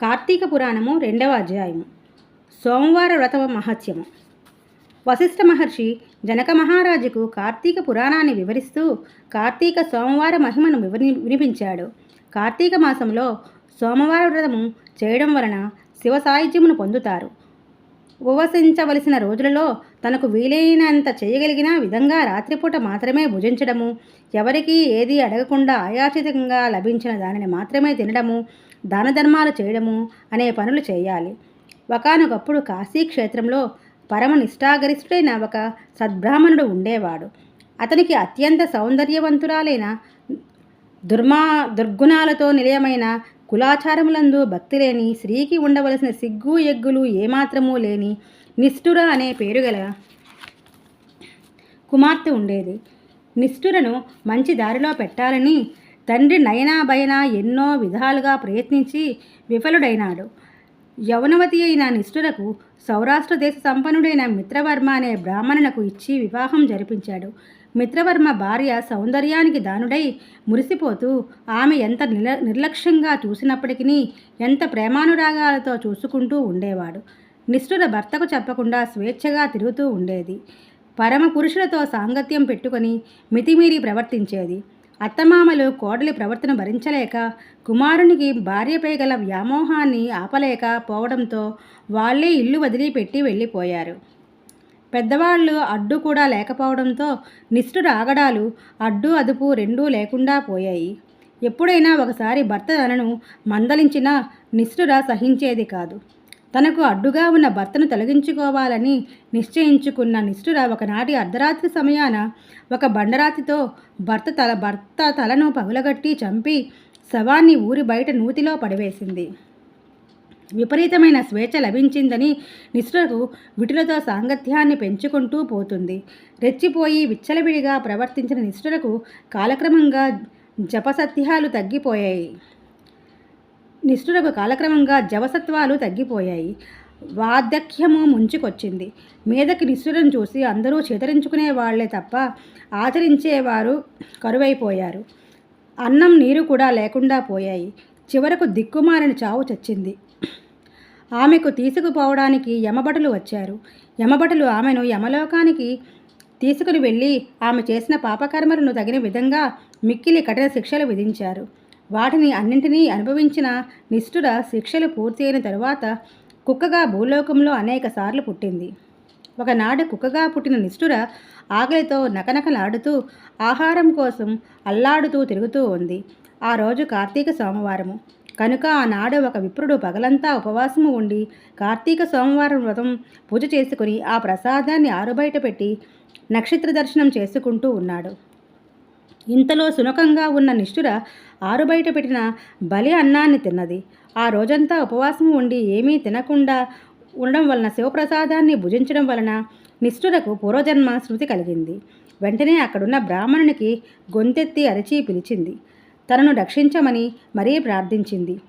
కార్తీక పురాణము రెండవ అధ్యాయము. సోమవార వ్రత మహత్యము. వశిష్ఠ మహర్షి జనక మహారాజుకు కార్తీక పురాణాన్ని వివరిస్తూ కార్తీక సోమవార మహిమను వివరి వినిపించాడు. కార్తీక మాసంలో సోమవార వ్రతము చేయడం వలన శివ సాహిత్యమును పొందుతారు. ఉపవసించవలసిన రోజులలో తనకు వీలైనంత చేయగలిగిన విధంగా రాత్రిపూట మాత్రమే భుజించడము ఎవరికీ ఏది అడగకుండా ఆయాచితంగా లభించిన దానిని మాత్రమే తినడము దాన ధర్మాలు చేయడము అనే పనులు చేయాలి. ఒకనొకప్పుడు కాశీ క్షేత్రంలో పరమ నిష్ఠాగరిష్ఠుడైన ఒక సద్బ్రాహ్మణుడు ఉండేవాడు. అతనికి అత్యంత సౌందర్యవంతురాలైన దుర్మా దుర్గుణాలతో నిలయమైన కులాచారములందు భక్తి లేని స్త్రీకి ఉండవలసిన సిగ్గు ఎగ్గులు ఏమాత్రమూ లేని నిష్ఠుర అనే పేరు గల కుమార్తె ఉండేది. నిష్ఠురను మంచి దారిలో పెట్టాలని తండ్రి నయనా భయన ఎన్నో విధాలుగా ప్రయత్నించి విఫలుడైనాడు. యవనవతి అయిన నిష్ఠురకు సౌరాష్ట్ర దేశ సంపన్నుడైన మిత్రవర్మ అనే బ్రాహ్మణునకు ఇచ్చి వివాహం జరిపించాడు. మిత్రవర్మ భార్య సౌందర్యానికి దానుడై మురిసిపోతూ ఆమె ఎంత నిల నిర్లక్ష్యంగా చూసినప్పటికీ ఎంత ప్రేమానురాగాలతో చూసుకుంటూ ఉండేవాడు. నిష్ఠుర భర్తకు చెప్పకుండా స్వేచ్ఛగా తిరుగుతూ ఉండేది. పరమ పురుషులతో సాంగత్యం పెట్టుకొని మితిమీరి ప్రవర్తించేది. అత్తమామలు కోడలి ప్రవర్తన భరించలేక కుమారునికి భార్యపై గల వ్యామోహాన్ని ఆపలేక పోవడంతో వాళ్ళే ఇల్లు వదిలిపెట్టి వెళ్ళిపోయారు. పెద్దవాళ్ళు అడ్డు కూడా లేకపోవడంతో నిష్ఠుర ఆగడాలు అడ్డు అదుపు రెండూ లేకుండా పోయాయి. ఎప్పుడైనా ఒకసారి భర్త తనను మందలించినా నిష్ఠుర సహించేది కాదు. తనకు అడ్డుగా ఉన్న భర్తను తొలగించుకోవాలని నిశ్చయించుకున్న నిష్ఠుర ఒకనాటి అర్ధరాత్రి సమయాన ఒక బండరాతితో భర్త తల భర్త తలను పగులగట్టి చంపి శవాన్ని ఊరి బయట నూతిలో పడివేసింది. విపరీతమైన స్వేచ్ఛ లభించిందని నిష్ఠురకు విటులతో సాంగత్యాన్ని పెంచుకుంటూ పోతుంది. రెచ్చిపోయి విచ్చలవిడిగా ప్రవర్తించిన నిష్ఠురకు కాలక్రమంగా జపసత్యాలు తగ్గిపోయాయి. నిష్ఠురకు కాలక్రమంగా జవసత్వాలు తగ్గిపోయాయి. వార్ధక్యము ముంచుకొచ్చింది. మీదకి నిష్ఠురం చూసి అందరూ చేతరించుకునే వాళ్ళే తప్ప ఆచరించేవారు కరువైపోయారు. అన్నం నీరు కూడా లేకుండా పోయాయి. చివరకు దిక్కుమారిన చావు చచ్చింది. ఆమెకు తీసుకుపోవడానికి యమభటులు వచ్చారు. యమభటులు ఆమెను యమలోకానికి తీసుకుని వెళ్ళి ఆమె చేసిన పాపకర్మలను తగిన విధంగా మిక్కిలి కఠిన శిక్షలు విధించారు. వాటిని అన్నింటినీ అనుభవించిన నిష్ఠుర శిక్షలు పూర్తి అయిన తరువాత కుక్కగా భూలోకంలో అనేక సార్లు పుట్టింది. ఒకనాడు కుక్కగా పుట్టిన నిష్ఠుర ఆకలితో నకనకలాడుతూ ఆహారం కోసం అల్లాడుతూ తిరుగుతూ ఉంది. ఆ రోజు కార్తీక సోమవారము. కనుక ఆనాడు ఒక విప్రుడు పగలంతా ఉపవాసము ఉండి కార్తీక సోమవారం వ్రతం పూజ చేసుకుని ఆ ప్రసాదాన్ని ఆరుబయట పెట్టి నక్షత్ర దర్శనం చేసుకుంటూ ఉన్నాడు. ఇంతలో సునకంగా ఉన్న నిష్ఠుర ఆరుబయట పెట్టిన బలి అన్నాన్ని తిన్నది. ఆ రోజంతా ఉపవాసం ఉండి ఏమీ తినకుండా ఉండడం వలన శివప్రసాదాన్ని భుజించడం వలన నిష్ఠురకు పూర్వజన్మ శృతి కలిగింది. వెంటనే అక్కడున్న బ్రాహ్మణునికి గొంతెత్తి అరిచి పిలిచింది. తనను రక్షించమని మరీ ప్రార్థించింది.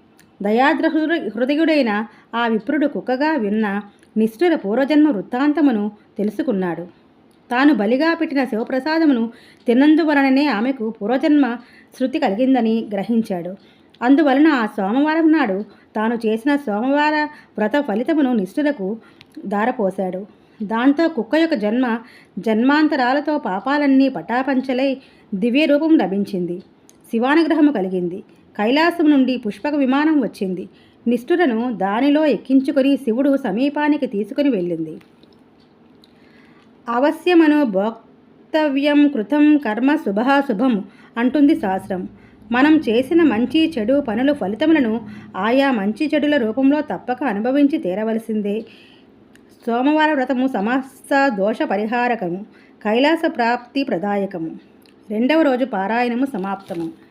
దయాద్ర హృదయుడైన ఆ విప్రుడు కుక్కగా విన్న నిష్ఠుర పూర్వజన్మ వృత్తాంతమును తెలుసుకున్నాడు. తాను బలిగా పెట్టిన శివప్రసాదమును తినందువలననే ఆమెకు పూర్వజన్మ శృతి కలిగిందని గ్రహించాడు. అందువలన ఆ సోమవారం నాడు తాను చేసిన సోమవార వ్రత ఫలితమును నిష్ఠులకు దారపోశాడు దాంతో కుక్క యొక్క జన్మ జన్మాంతరాలతో పాపాలన్నీ పటాపంచలై దివ్య రూపం లభించింది. శివానుగ్రహము కలిగింది. కైలాసం నుండి పుష్పక విమానం వచ్చింది. నిష్ఠులను దానిలో ఎక్కించుకొని శివుడు సమీపానికి తీసుకుని వెళ్ళింది. అవశ్యమను భోక్తవ్యం కృతం కర్మ శుభాశుభం అంటుంది శాస్త్రం. మనం చేసిన మంచి చెడు పనుల ఫలితములను ఆయా మంచి చెడుల రూపంలో తప్పక అనుభవించి తీరవలసిందే. సోమవార వ్రతము సమస్త దోష పరిహారకము కైలాస ప్రాప్తి ప్రదాయకము. రెండవ రోజు పారాయణము సమాప్తము.